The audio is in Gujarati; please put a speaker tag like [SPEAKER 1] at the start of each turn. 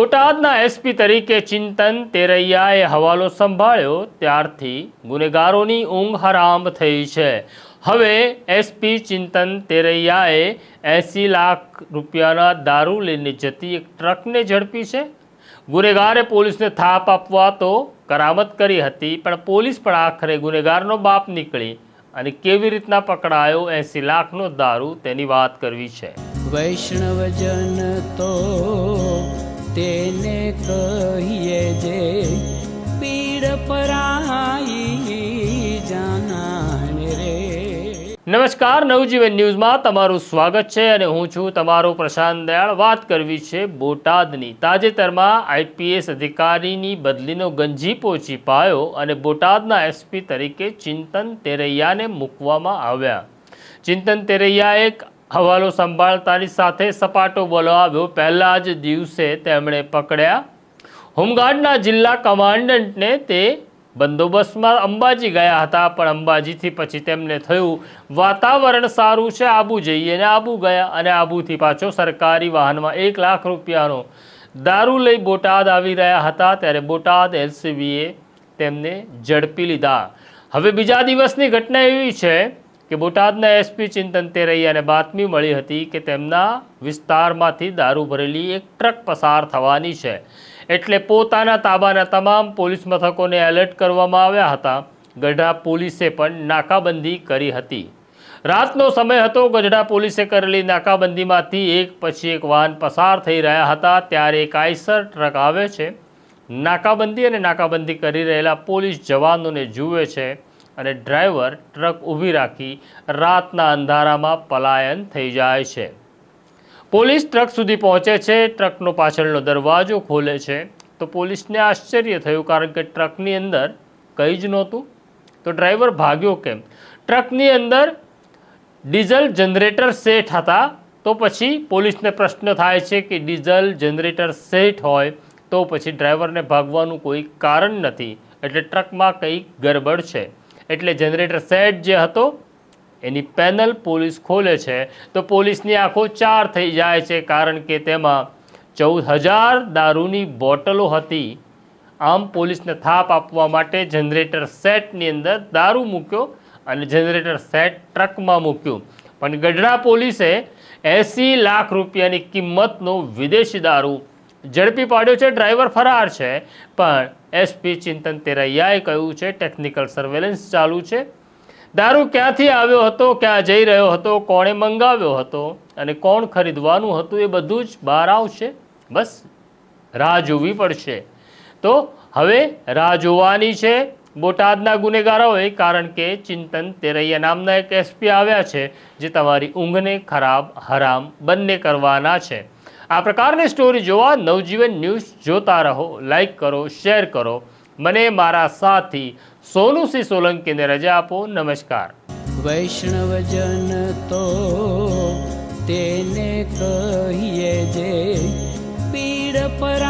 [SPEAKER 1] બોટાદના એસપી તરીકે ચિંતન તેરૈયાએ હવાલો સંભાળ્યો ત્યારથી ગુનેગારોની ઊંઘ હરામ થઈ છે. હવે એસપી ચિંતન તેરૈયાએ એંસી લાખ રૂપિયાના દારૂ લઈને જતી એક ટ્રકને ઝડપી છે. ગુનેગારે પોલીસને થાપ આપવા તો કરામત કરી હતી, પણ પોલીસ પણ આખરે ગુનેગારનો બાપ નીકળી અને કેવી રીતના પકડાયો એંસી લાખનો દારૂ તેની વાત કરવી છે.
[SPEAKER 2] વૈષ્ણવજન તો તેને કહીએ જે પીડ પરાઈ જાનાને રે.
[SPEAKER 1] નમસ્કાર, નવજીવન ન્યૂઝમાં તમારું સ્વાગત છે અને હું છું તમારો પ્રશાંત દયાળ. વાત કરવી છે બોટાદની. તાજેતરમાં આઈપીએસ અધિકારીની બદલીનો ગંજી પહોંચી પાયો અને બોટાદના એસપી તરીકે ચિંતન તેરૈયાને મૂકવામાં આવ્યા. ચિંતન તેરૈયા એક હવાલો સંભાળતાની સાથે સપાટો બોલાવ્યો પહેલા જ દિવસે તેમણે પકડ્યા. હોમગાર્ડના જિલ્લા કમાન્ડન્ટને તે બંદોબસ્તમાં અંબાજી ગયા હતા, પણ અંબાજીથી પછી તેમને થયું, વાતાવરણ સારું છે, આબુ જઈએ. અને આબુ ગયા અને આબુથી પાછો સરકારી વાહનમાં એક લાખ રૂપિયાનો દારૂ લઈ બોટાદ આવી રહ્યા હતા. ત્યારે બોટાદ એલસીબીએ તેમને ઝડપી લીધા. હવે બીજા દિવસની ઘટના એવી છે કે બોટાદના એસપી ચિંતન તેરૈયાને બાતમી મળી હતી કે તેમના વિસ્તારમાંથી દારૂ ભરેલી એક ટ્રક પસાર થવાની છે. એટલે પોતાના તાબાના તમામ પોલીસ મથકોને એલર્ટ કરવામાં આવ્યા હતા. ગઢડા પોલીસે પણ નાકાબંધી કરી હતી. રાતનો સમય હતો, ગઢડા પોલીસે કરેલી નાકાબંધીમાંથી એક પછી એક વાહન પસાર થઈ રહ્યા હતા. ત્યારે એક આઈસર ટ્રક આવે છે. નાકાબંધી અને નાકાબંધી કરી રહેલા પોલીસ જવાનોને જુએ છે. અને ડ્રાઈવર ટ્રક ઊભી રાખી રાતના અંધારામાં પલાયન થઈ જાય છે. પોલીસ ટ્રક સુધી પહોંચે છે. ટ્રકનો પાછળનો દરવાજો ખોલે છે. તો પોલીસને આશ્ચર્ય થયું કારણ કે ટ્રકની અંદર કંઈ જ નહોતું. તો ડ્રાઈવર ભાગ્યો કેમ? ટ્રકની અંદર ડીઝલ જનરેટર સેટ હતા. તો પછી પોલીસને પ્રશ્ન થાય છે કે ડીઝલ જનરેટર સેટ હોય તો પછી ડ્રાઈવરને ભાગવાનું કોઈ કારણ નથી. એટલે ટ્રકમાં કંઈક ગરબડ છે. એટલે જનરેટર સેટ જે હતો, એની પેનલ પોલીસ ખોલે છે. તો પોલીસની આંખો ચાર થઈ જાય છે, કારણ કે તેમાં ચૌદ હજાર દારૂની બોટલો હતી. આમ પોલીસને થાપ આપવા માટે જનરેટર સેટની અંદર દારૂ મૂક્યો અને જનરેટર સેટ ટ્રકમાં મૂક્યું. પણ ગઢડા પોલીસે એંસી લાખ રૂપિયાની કિંમતનો વિદેશી દારૂ ઝડપી પાડ્યો છે, ડ્રાઈવર ફરાર છે, પણ એસપી ચિંતન તેરૈયાએ કહ્યું છે ટેકનિકલ સર્વેલન્સ ચાલુ છે. દારૂ ક્યાંથી આવ્યો હતો, ક્યાં જઈ રહ્યો હતો, કોણે મંગાવ્યો હતો અને કોણ ખરીદવાનું હતું એ બધું જ બહાર આવશે. બસ, રાહ જોવી પડશે. તો હવે રાહ જોવાની છે બોટાદના ગુનેગારોએ, કારણ કે ચિંતન તેરૈયા નામના એક એસપી આવ્યા છે, જે તમારી ઊંઘને ખરાબ, હરામ બંને કરવાના છે. આ પ્રકારની સ્ટોરી જોવા નવજીવન ન્યૂઝ જોતા રહો લાઈક કરો શેર કરો. મને મારા સાથી સોનુસિંહ સોલંકીને રજા આપો. નમસ્કાર.
[SPEAKER 2] વૈષ્ણવજન તો તેને કહીએ જે પીડ પરા